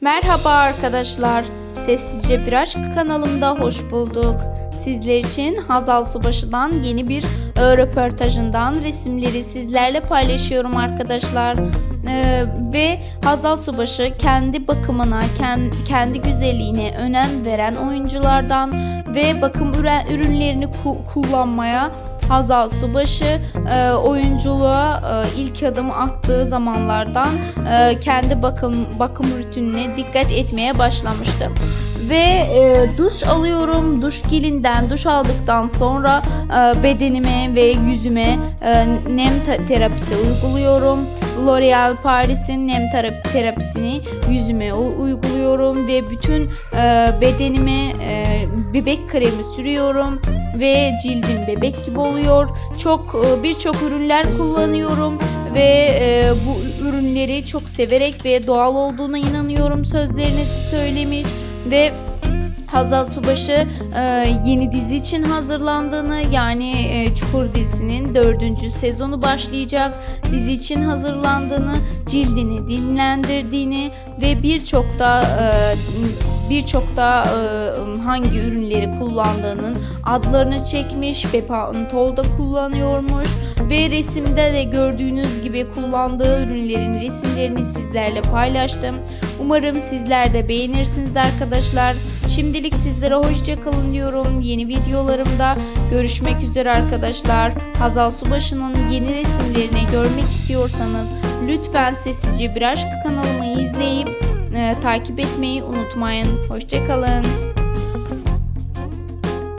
Merhaba arkadaşlar. Sessizce Bir Aşk kanalımda hoş bulduk. Sizler için Hazal Subaşı'dan yeni bir röportajından resimleri sizlerle paylaşıyorum arkadaşlar. E, ve Hazal Subaşı kendi bakımına, ken- kendi güzelliğine önem veren oyunculardan ve bakım ürünlerini ku- kullanmaya Hazal Subaşı e, oyunculuğa e, ilk adım attığı zamanlardan e, kendi bakım bakım rutinine dikkat etmeye başlamıştı. Ve e, duş alıyorum. Duş gelinden duş aldıktan sonra e, bedenime ve yüzüme e, nem te- terapisi uyguluyorum. L'Oreal Paris'in nem tera- terapisini yüzüme uyguluyorum ve bütün e, bedenime e, bebek kremi sürüyorum ve cildim bebek gibi oluyor. Çok e, birçok ürünler kullanıyorum ve e, bu ürünleri çok severek ve doğal olduğuna inanıyorum sözlerini söylemiş ve Hazal Subaşı e, yeni dizi için hazırlandığını yani e, Çukur dizisinin dördüncü sezonu başlayacak. Dizi için hazırlandığını cildini dinlendirdiğini ve birçok da e, birçok da e, hangi ürünleri kullandığının adlarını çekmiş. Ve pantolda kullanıyormuş ve resimde de gördüğünüz gibi kullandığı ürünlerin resimlerini sizlerle paylaştım. Umarım sizler de beğenirsiniz arkadaşlar. Şimdilik sizlere hoşça kalın diyorum. Yeni videolarımda görüşmek üzere arkadaşlar. Hazal Subaşı'nın yeni resimlerini görmek istiyorsanız lütfen sessizce bir aşk kanalımı izleyip e, takip etmeyi unutmayın. Hoşça kalın.